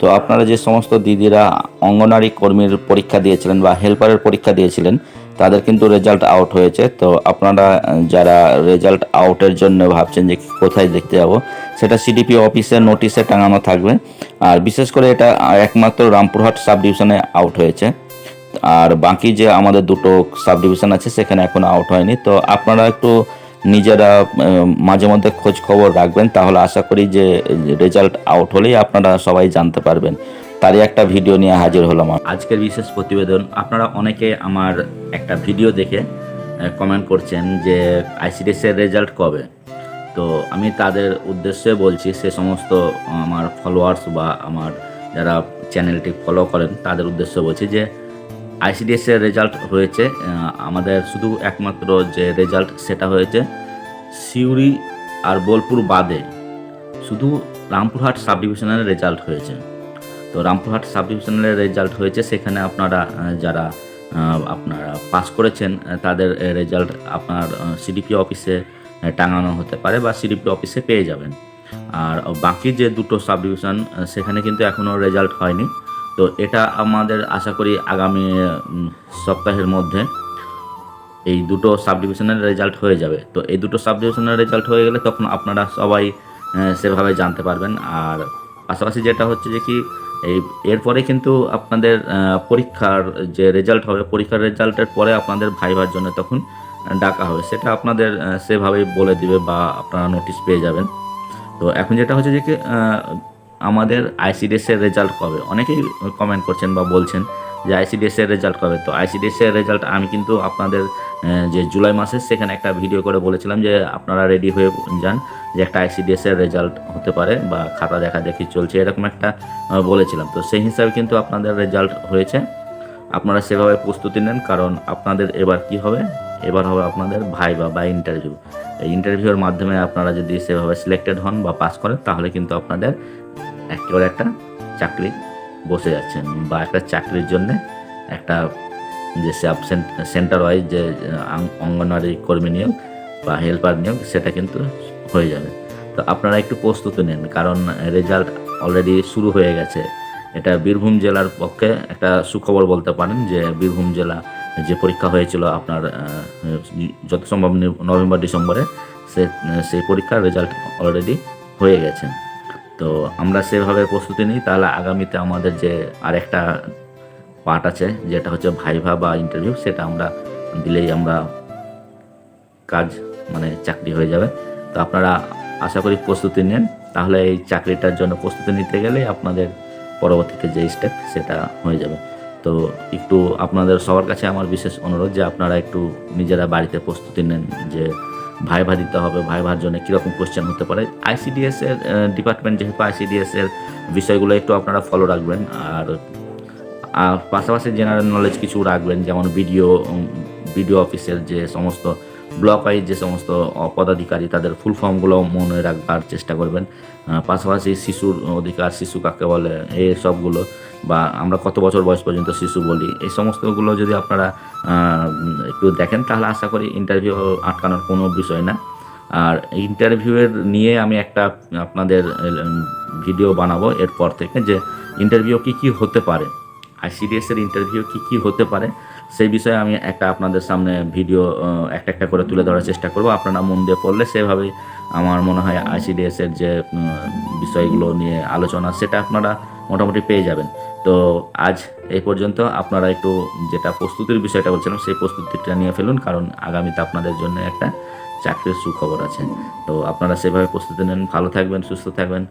তো আপনারা যে সমস্ত দিদিরা অঙ্গনারী কর্মীর পরীক্ষা দিয়েছিলেন বা হেল্পারের পরীক্ষা দিয়েছিলেন, তাদের কিন্তু রেজাল্ট আউট হয়েছে। তো আপনারা যারা রেজাল্ট আউটের জন্য ভাবছেন যে কোথায় দেখতে যাব, সেটা সিডিপি অফিসের নোটিশে টাঙানো থাকবে। আর বিশেষ করে এটা একমাত্র রামপুরহাট সাব ডিভিশনে আউট হয়েছে। আর বাকি যে আমাদের দুটো সাব ডিভিশন আছে, সেখানে এখন আউট হয়নি। তো আপনারা একটু নিজেরা মাঝে মধ্যে খোঁজ খবর রাখবেন, তাহলে আশা করি যে রেজাল্ট আউট হলেই আপনারা সবাই জানতে পারবেন। তারই একটা ভিডিও নিয়ে হাজির হলাম আজকের বিশেষ প্রতিবেদন, আপনারা অনেকে আমার একটা ভিডিও দেখে কমেন্ট করছেন যে আইসিডিএস এর রেজাল্ট কবে? তো আমি তাদের উদ্দেশ্যে বলছি, সে সমস্ত আমার ফলোয়ার্স বা আমার যারা চ্যানেলটি ফলো করেন, তাদের উদ্দেশ্যে বলছি যে আইসিডিএস এর রেজাল্ট হয়েছে আমাদের শুধু একমাত্র যে রেজাল্ট সেটা হয়েছে সিউড়ি আর বোলপুর বাদে শুধু রামপুরহাট সাব ডিভিশনের রেজাল্ট হয়েছে। তো রামপুরহাট সাব ডিভিশনের রেজাল্ট হয়েছে, সেখানে আপনারা যারা আপনারা পাস করেছেন তাদের রেজাল্ট আপনার সিডিপি অফিসে টাঙানো হতে পারে বা সিডিপি অফিসে পেয়ে যাবেন। আর বাকি যে দুটো সাব ডিভিশন সেখানে কিন্তু এখনও রেজাল্ট হয়নি। তো এটা আমাদের আশা করি আগামী সপ্তাহের মধ্যে এই দুটো সাব ডিভিশনের রেজাল্ট হয়ে যাবে। তো এই দুটো সাবডিভিশনের রেজাল্ট হয়ে গেলে তখন আপনারা সবাই সেভাবে জানতে পারবেন। আর পাশাপাশি যেটা হচ্ছে যে কি, এই এরপরে কিন্তু আপনাদের পরীক্ষার যে রেজাল্ট হবে, পরীক্ষার রেজাল্টের পরে আপনাদের ভাইবার জন্য তখন ডাকা হবে। সেটা আপনাদের সেভাবেই বলে দিবে বা আপনারা নোটিশ পেয়ে যাবেন। তো এখন যেটা হচ্ছে যে কি আমাদের আইসিডিএসের রেজাল্ট কবে? অনেকেই কমেন্ট করছেন বা বলছেন যে আইসিডিএস এর রেজাল্ট কবে? তো আইসিডিএসের রেজাল্ট আমি কিন্তু আপনাদের যে জুলাই মাসে সেখানে একটা ভিডিও করে বলেছিলাম যে আপনারা রেডি হয়ে যান যে একটা আইসিডিএসের রেজাল্ট হতে পারে বা খাতা দেখা দেখি চলছে, এরকম একটা বলেছিলাম। তো সেই হিসাবে কিন্তু আপনাদের রেজাল্ট হয়েছে। আপনারা সেভাবে প্রস্তুতি নেন কারণ আপনাদের এবার কি হবে? এবার হবে আপনাদের ভাইবা বা ইন্টারভিউ এই ইন্টারভিউর মাধ্যমে আপনারা যদি সেভাবে সিলেক্টেড হন বা পাস করেন, তাহলে কিন্তু আপনাদের একেবারে একটা চাকরি বসে যাচ্ছেন বা একটা চাকরির জন্য একটা যে সাব সেন্টার ওয়াইজ যে অঙ্গনওয়াড়ি কর্মী নিয়োগ বা হেল্পার নিয়োগ সেটা কিন্তু হয়ে যাবে। তো আপনারা একটু প্রস্তুতি নেন, কারণ রেজাল্ট অলরেডি শুরু হয়ে গেছে। এটা বীরভূম জেলার পক্ষে একটা সুখবর বলতে পারেন যে, বীরভূম জেলা যে পরীক্ষা হয়েছিল আপনার যত সম্ভব নভেম্বর, ডিসেম্বরে সে সেই পরীক্ষার রেজাল্ট অলরেডি হয়ে গেছে। তো আমরা সেভাবে প্রস্তুতি নিই। তাহলে আগামীতে আমাদের যে আরেকটা পার্ট আছে, যেটা হচ্ছে ভাইভা বা ইন্টারভিউ সেটা আমরা দিলেই আমরা কাজ মানে চাকরি হয়ে যাবে। তো আপনারা আশা করি প্রস্তুতি নেন। তাহলে এই চাকরিটার জন্য প্রস্তুতি নিতে গেলে আপনাদের পরবর্তীতে যে স্টেপ সেটা হয়ে যাবে। তো একটু আপনাদের সবার কাছে আমার বিশেষ অনুরোধ যে আপনারা একটু নিজেরা বাড়িতে প্রস্তুতি নেন, যে ভাইভা দিতে হবে, ভাইভার জন্য কীরকম কোশ্চেন হতে পারে? আইসিডিএস এর ডিপার্টমেন্ট যেহেতু আইসিডিএস এর বিষয়গুলো একটু আপনারা ফলো রাখবেন, আর আর পাশাপাশি জেনারেল নলেজ কিছু রাখবেন, যেমন ভিডিও ভিডিও অফিসের যে সমস্ত ব্লক ওয়াইজ যে সমস্ত পদাধিকারী তাদের ফুল ফর্মগুলো মনে রাখবার চেষ্টা করবেন। পাশাপাশি শিশুর অধিকার, শিশু কাকে বলে এই সবগুলো বা আমরা কত বছর বয়স পর্যন্ত শিশু বলি, এই সমস্তগুলো যদি আপনারা একটু দেখেন তাহলে আশা করি ইন্টারভিউ আটকানোর কোনো বিষয় না। আর ইন্টারভিউয়ের নিয়ে আমি একটা আপনাদের ভিডিও বানাবো এরপর থেকে যে ইন্টারভিউ কি কি হতে পারে আইসিডিএস এর ইন্টারভিউ কি কি হতে পারে। সেই বিষয়ে আমি একটা আপনাদের সামনে ভিডিও একটা একটা করে তুলে ধরার চেষ্টা করব। আপনারা মন দিয়ে পড়লে সেভাবেই আমার মনে হয় আইসিডিএস এর যে বিষয়গুলো নিয়ে আলোচনা, সেটা আপনারা মোটামুটি পেয়ে যাবেন। তো আজ এই পর্যন্ত আপনারা একটু যেটা প্রস্তুতির বিষয়টা বলছিলাম, সেই প্রস্তুতিটা নিয়ে ফেলুন, কারণ আগামীতে আপনাদের জন্য একটা চাকরির সুখবর আছে। তো আপনারা সেভাবে প্রস্তুতি নেন। ভালো থাকবেন, সুস্থ থাকবেন।